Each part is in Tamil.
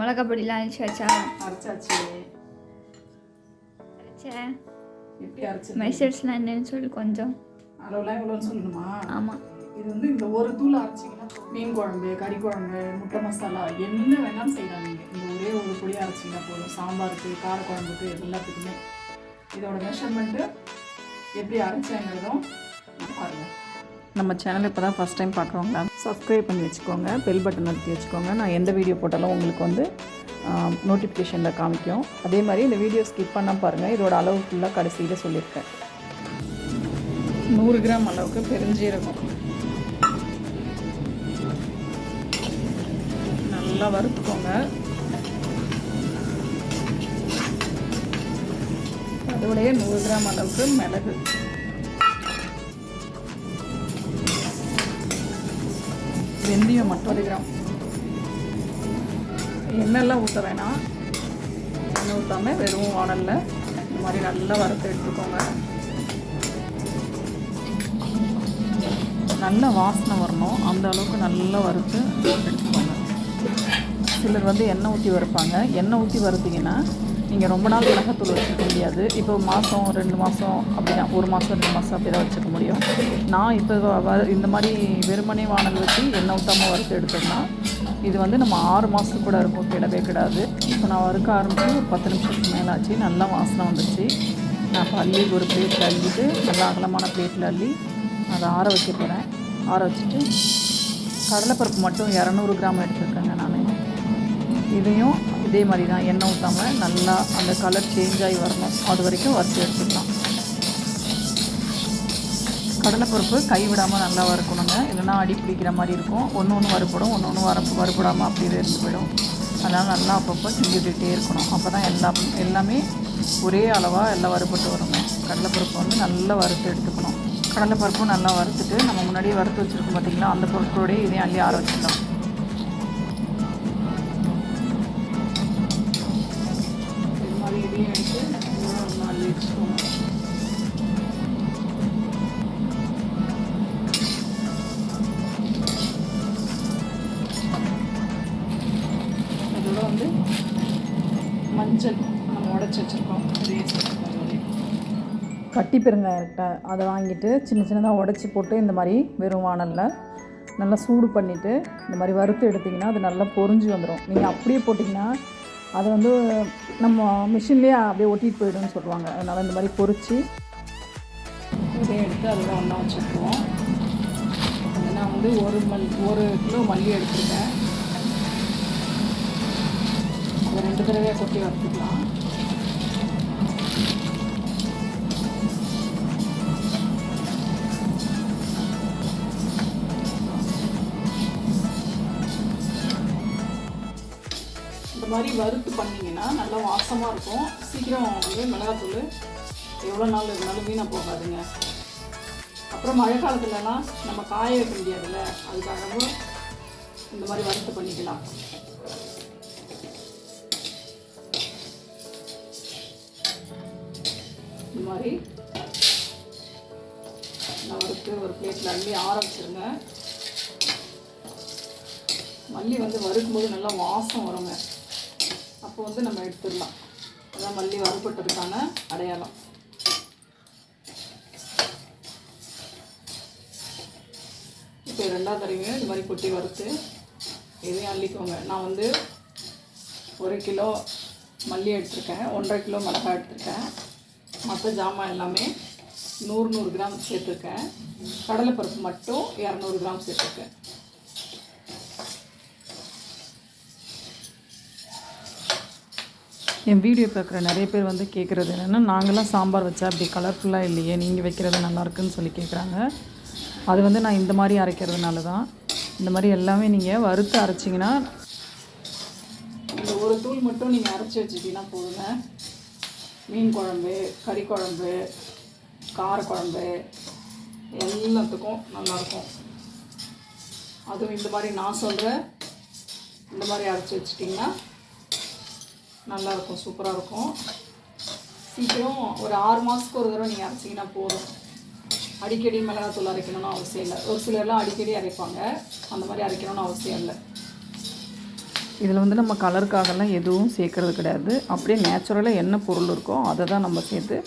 மிளகா பொடிலாம் அரைச்சாச்சா அரைச்சாச்சு. அரைச்சேன் எப்படி அரைச்சு மெஷர்ஸ்லாம் என்னன்னு சொல்லி கொஞ்சம். அளவுலாம் எவ்வளோன்னு சொல்லணுமா? ஆமாம் இது வந்து இந்த ஒரு தூள் அரைச்சிங்கன்னா மீன் குழம்பு கறி குழம்பு முட்டை மசாலா என்ன வேணாலும் செய்யலாம் நீங்கள் இந்த ஒரே ஒரு பொடி அரைச்சிங்கன்னா போதும். சாம்பாருக்கு கார குழம்புக்கு எல்லாத்துக்குமே. இதோட மெஷர்மெண்ட்டு எப்படி அரைச்சேங்கிறதும் நம்ம சேனல் இப்போ தான் ஃபஸ்ட் டைம் பார்க்குறவங்களா சப்ஸ்கிரைப் பண்ணி வச்சுக்கோங்க பெல் பட்டன் அழுத்தி வச்சுக்கோங்க. நான் எந்த வீடியோ போட்டாலும் உங்களுக்கு வந்து நோட்டிஃபிகேஷனில் காமிக்கும். அதே மாதிரி இந்த வீடியோ ஸ்கிப் பண்ணால் பாருங்கள் இதோட அளவு ஃபுல்லாக கடைசியில் சொல்லியிருக்கேன். நூறு கிராம் அளவுக்கு பெருஞ்சீரகம். நல்லா வறுத்துக்கோங்க. அதோடைய நூறு கிராம் அளவுக்கு மிளகு. வெந்தயம் மட்டும் ஒரு கிராம். எண்ணெய்லாம் ஊற்ற வேணாம். எண்ணெய் ஊற்றாம வெறும் வானலில் இந்த மாதிரி நல்லா வறுத்து எடுத்துக்கோங்க. நல்ல வாசனை வரணும். அந்த அளவுக்கு நல்லா வறுத்து எடுத்துக்கோங்க. சிலர் வந்து எண்ணெய் ஊற்றி வறுப்பாங்க. எண்ணெய் ஊற்றி வறுத்தீங்கன்னா நீங்கள் ரொம்ப நாள் மிளகாத்தூள் வச்சுக்க முடியாது. இப்போ மாதம் ரெண்டு மாதம் அப்படி தான் ஒரு மாதம் ரெண்டு மாதம் அப்படி தான் வச்சுக்க முடியும். நான் இப்போ வ- இந்த மாதிரி வெறுமனே வானல் வச்சு எண்ணெய் ஊற்றாமல் வறுத்து எடுத்தோம்னா இது வந்து நம்ம ஆறு மாதத்துக்கு கூட இருக்கும். கிடவே கிடாது. இப்போ நான் வறுக்க ஆரம்பித்து ஒரு பத்து நிமிஷத்துக்கு மேலே ஆச்சு. நல்லா வாசனை வந்துச்சு நான் இப்போ அள்ளி ஒரு பிளேட்டில் அள்ளிட்டு நல்லா அகலமான பிளேட்டில் அள்ளி அதை ஆற வைக்க போகிறேன் ஆற வச்சுட்டு கடலைப்பருப்பு மட்டும் இரநூறு கிராம் எடுத்துருக்கேங்க நான். இதையும் இதே மாதிரி தான் எண்ணெய் ஊற்றாமல் நல்லா அந்த கலர் சேஞ்ச் ஆகி வரணும். அது வரைக்கும் வறுத்து எடுத்துக்கலாம். கடலைப்பருப்பு கை விடாமல் நல்லா வறுக்கணுங்க. இல்லைன்னா அடி பிடிக்கிற மாதிரி இருக்கும். ஒன்று ஒன்று வறுப்படும் ஒன்று ஒன்று வரப்பு வறுப்படாமல் அப்படியே இருந்து போயிடும். அதனால் நல்லா அப்பப்போ செஞ்சுக்கிட்டே இருக்கணும். அப்போ தான் எல்லா எல்லாமே ஒரே அளவாக எல்லாம் வறுபட்டு வருங்க. கடலைப்பருப்பு வந்து நல்லா வறுத்து எடுத்துக்கணும். கடலைப்பருப்பும் நல்லா வறுத்துட்டு நம்ம முன்னாடியே வறுத்து வச்சுருக்கோம் பார்த்தீங்களா அந்த பொருட்களோடய இதையும் அள்ளி ஆரம்பிச்சிடலாம் வச்சிடலாம். இது அதோட வந்து மஞ்சள் நம்ம உடச்சி வச்சுருக்கோம். கட்டி பெருங்காயர்கிட்ட அதை வாங்கிட்டு சின்ன சின்னதாக உடச்சி போட்டு இந்த மாதிரி வெறும் வானலில் நல்லா சூடு பண்ணிவிட்டு இந்த மாதிரி வறுத்து எடுத்திங்கன்னா அது நல்லா பொரிஞ்சு வந்துடும் நீங்கள் அப்படியே போட்டிங்கன்னா அதை வந்து நம்ம மிஷின்லேயே அப்படியே ஒட்டிட்டு போயிடும்னு சொல்லுவாங்க. அதனால் இந்த மாதிரி பொறிச்சு இதை எடுத்து அதில் ஒன்றா வச்சுருக்கோம் நான் வந்து ஒரு மல் ஒரு கிலோ மல்லி எடுத்துருக்கேன். அதை ரெண்டு தடவையாக கொட்டி வறுத்துக்கலாம். மாதிரி வறுத்து பண்ணிங்கன்னா நல்லா வாசமாக இருக்கும். சீக்கிரம் வந்து மிளகாத்தூள். எவ்வளோ நாள் இருந்தாலும் வீணாக போகாதுங்க. அப்புறம் மழை காலத்துலலாம் நம்ம காய வைக்க முடியாதுல்ல. அதுக்காகவும் இந்த மாதிரி வறுத்து பண்ணிக்கலாம். இந்த மாதிரி நான் வறுத்து ஒரு பிளேட்டில் அள்ளி ஆற வச்சுருங்க. மல்லி வந்து வறுக்கும்போது நல்லா வாசம் வருங்க. அப்போ வந்து நம்ம எடுத்துடலாம். அதான் மல்லி வறுபட்டதுக்கான அடையாளம். இப்போ ரெண்டாவது தடவையும் இந்த மாதிரி கொட்டி வறுத்து இதையும் அள்ளிக்கோங்க. நான் வந்து ஒரு கிலோ மல்லி எடுத்திருக்கேன். ஒன்றரை கிலோ மிளகாய் எடுத்திருக்கேன். மற்ற ஜாமான் எல்லாமே நூறு நூறு கிராம் சேர்த்துருக்கேன். கடலைப்பருப்பு மட்டும் இரநூறு கிராம் சேர்த்துருக்கேன். என் வீடியோ பார்க்குற நிறைய பேர் வந்து கேட்குறது என்னென்னா நாங்களாம் சாம்பார் வச்சா அப்படி கலர்ஃபுல்லாக இல்லையே நீங்கள் வைக்கிறது நல்லாயிருக்குன்னு சொல்லி கேட்குறாங்க. அது வந்து நான் இந்த மாதிரி அரைக்கிறதுனால தான். இந்த மாதிரி எல்லாமே நீங்கள் வறுத்து அரைச்சிங்கன்னா இந்த ஒரு தூள் மட்டும் நீங்கள் அரைச்சி வச்சுட்டீங்கன்னா போதுங்க. மீன் குழம்பு கறி குழம்பு கார குழம்பு எல்லாத்துக்கும் நல்லாயிருக்கும் அதுவும் இந்த மாதிரி நான் சொல்கிற இந்த மாதிரி அரைச்சி வச்சிட்டிங்கன்னா நல்லாயிருக்கும் சூப்பராக இருக்கும் சீக்கிரம் ஒரு ஆறு மாதத்துக்கு ஒரு தடவை நீங்கள் அரைச்சிங்கன்னா போதும். அடிக்கடி மிளகாத்தூள் அரைக்கணும்னு அவசியம் இல்லை. ஒரு சிலர்லாம் அடிக்கடி அரைப்பாங்க. அந்த மாதிரி அரைக்கணும்னு அவசியம் இல்லை. இதில் வந்து நம்ம கலருக்காகலாம் எதுவும் சேர்க்கறது கிடையாது. அப்படியே நேச்சுரலாக என்ன பொருள் இருக்கோ அதை தான் நம்ம சேர்த்து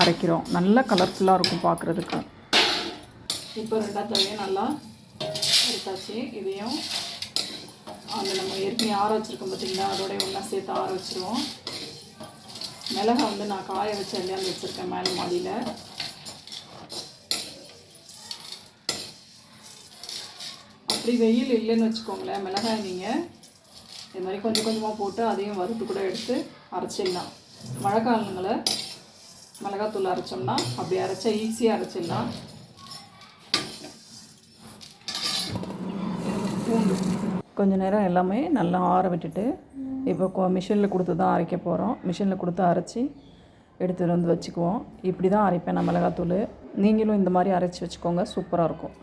அரைக்கிறோம். நல்லா கலர்ஃபுல்லாக இருக்கும் பார்க்குறதுக்கு இப்போ ரெண்டாவது நல்லா அரைத்தாச்சு இதையும் அந்த நம்ம ஏற்கனவே ஆற வச்சுருக்கோம் பார்த்திங்களா அதோடய ஒன்றா சேர்த்து ஆற வச்சுருவோம் மிளகா வந்து நான் காய வச்சு எல்லாம் வச்சுருக்கேன் மேலே மாடியில். அப்படி வெயில் இல்லைன்னு வச்சுக்கோங்களேன் மிளகாய் நீங்கள் இது மாதிரி கொஞ்சம் கொஞ்சமாக போட்டு அதையும் வறுத்து கூட எடுத்து அரைச்சிடலாம். மழை காலங்களை மிளகாத்தூள் அரைச்சோம்னா அப்படி அரைச்சா ஈஸியாக அரைச்சிடலாம். பூண்டு. கொஞ்ச நேரம் எல்லாமே நல்லா ஆற விட்டுட்டு இப்போ மிஷினில் கொடுத்து தான் அரைக்க போகிறோம் மிஷினில் கொடுத்து அரைச்சி எடுத்துகிட்டு வந்து வச்சுக்குவோம். இப்படி தான் அரைப்பேன் நான் மிளகாத்தூள். நீங்களும் இந்த மாதிரி அரைச்சி வச்சுக்கோங்க. சூப்பராக இருக்கும்.